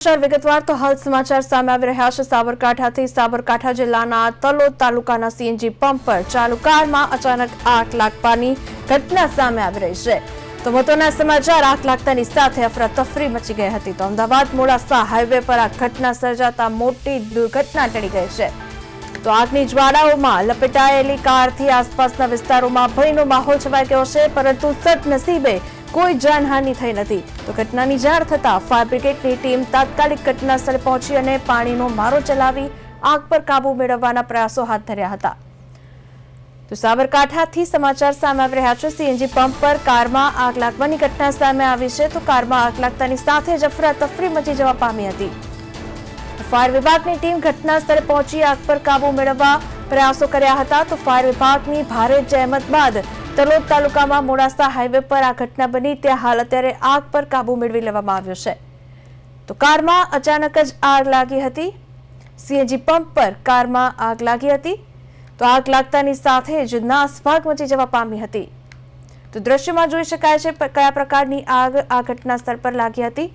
વિગતવાર તો હાલ સમાચાર સામે આવી રહ્યા છે. સાબરકાંઠાથી સાબરકાંઠા જિલ્લાના તલોદ તાલુકાના સીએનજી પંપ પર ચાલુ કારમાં અચાનક આગ લાગવાની ઘટના સામે આવી રહી છે. તો મહત્વના સમાચાર, આગ લાગતાની સાથે અફરાતફરી મચી ગઈ હતી. તો અમદાવાદ મોડાસા હાઈવે પર આ ઘટના સર્જાતા મોટી દુર્ઘટના ટળી ગઈ છે. તો આગની જ્વાળાઓમાં લપેટાયેલી કારથી આસપાસના વિસ્તારોમાં ભયનો માહોલ છવાઈ ગયો છે, પરંતુ સદનસીબે કોઈ જાનહાનિ થઈ નથી. તો ઘટનાની જાણ થતાં ફાયર બ્રિગેડની ટીમ તાત્કાલિક ઘટના સ્થળે પહોંચી અને પાણીનો મારો ચલાવી આગ પર કાબુ મેળવવાના પ્રયાસો હાથ ધર્યા હતા. તો સાબરકાંઠાથી સમાચાર સામે આવી રહ્યા છે. સીએનજી પંપ પર કારમાં આગ લાગવાની ઘટના સામે આવી છે. તો કારમાં આગ લાગતાની સાથે જ અફરાતફરી મચી જવા પામી હતી. ફાયર વિભાગની ટીમ ઘટના સ્થળે પહોંચી આગ પર કાબુ મેળવવા પ્રયાસો કર્યા હતા. તો ફાયર વિભાગની ભારે જહેમત બાદ તલોદ તાલુકામાં મોડાસા હાઈવે પર આ ઘટના બની. ત્યાં હાલ અત્યારે આગ પર કાબુ મેળવી લેવામાં આવ્યો છે. તો કારમાં અચાનક જ આગ લાગી હતી. સીએનજી પંપ પર કારમાં આગ લાગી હતી. તો આગ લાગતાની સાથે જ નાસભાગ મચી જવા પામી હતી. તો દ્રશ્યમાં જોઈ શકાય છે કયા પ્રકારની આગ આ ઘટના સ્થળ પર લાગી હતી.